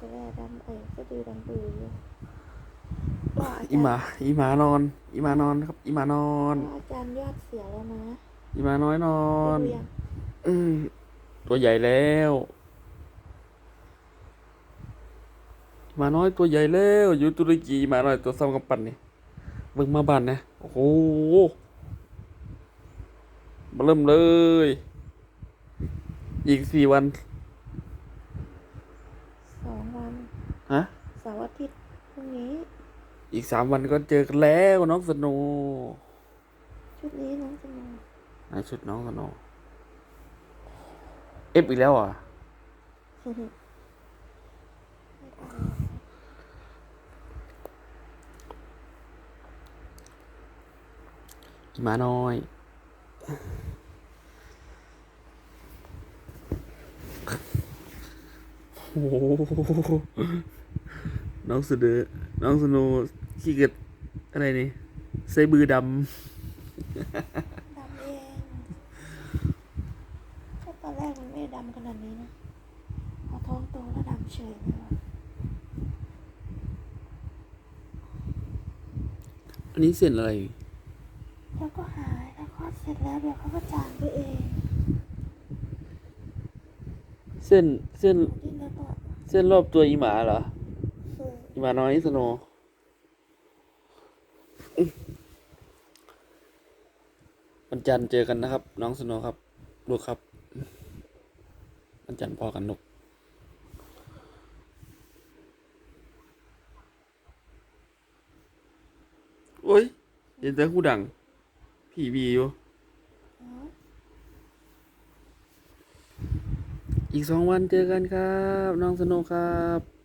จะได้ดำเอ้ยจะดือดำปืออยู่ว่าอาจารย์อีหมาอีหมานอน อีหมานอนครับ อีหมานอนว่าอาจารย์ยอดเสียแล้วนะ อีหมาน้อยนอได้นดูยังอืมตัวใหญ่แล้วหมาน้อยตัวใหญ่แล้วอยู่ตุรกีหมาน้อยตัวซ้ำกับปั่นนี่เบิ่งมาบ้านนะโอ้โหมาเริ่มเลย อีกสี่วันสองวัน ฮะเสาร์อาทิตย์พรุ่งนี้ อีกสามวันก็เจอกันแล้วน้องสโนว์ชุดนี้น้องจะมาไหนชุดน้องสโนว์เอฟอีกแล้วอะ อีหมาน้อย โอ้โหน้องสะเดอน้องสโนว์ขี้เกียจอะไรนี่ใส่บือดดำเองก็ตอนแรกมันไม่ได้ดำขนาดนี้นะพอท้องโตแล้วดำเฉยเลยว่ะำอันนี้เส้นอะไร แล้วก็หายแล้วคลอดเสร็จแล้วเดี๋ยวเขาก็จางไปเอง เส้นเส้นที่แล้วก็ เส้นรอบตัวอีหมาเหรอคืออีหมาน้อยสโนว์อื้อวันจันทร์เจอกันนะครับ น้องสโนว์ครับลูกครับวันจันทร์พอกันนกโอ้ยเห็นแต่หูดัง ผีบีอยู่ อ๋อ อีกสองวันเจอกันครับ น้องสโนว์ครับ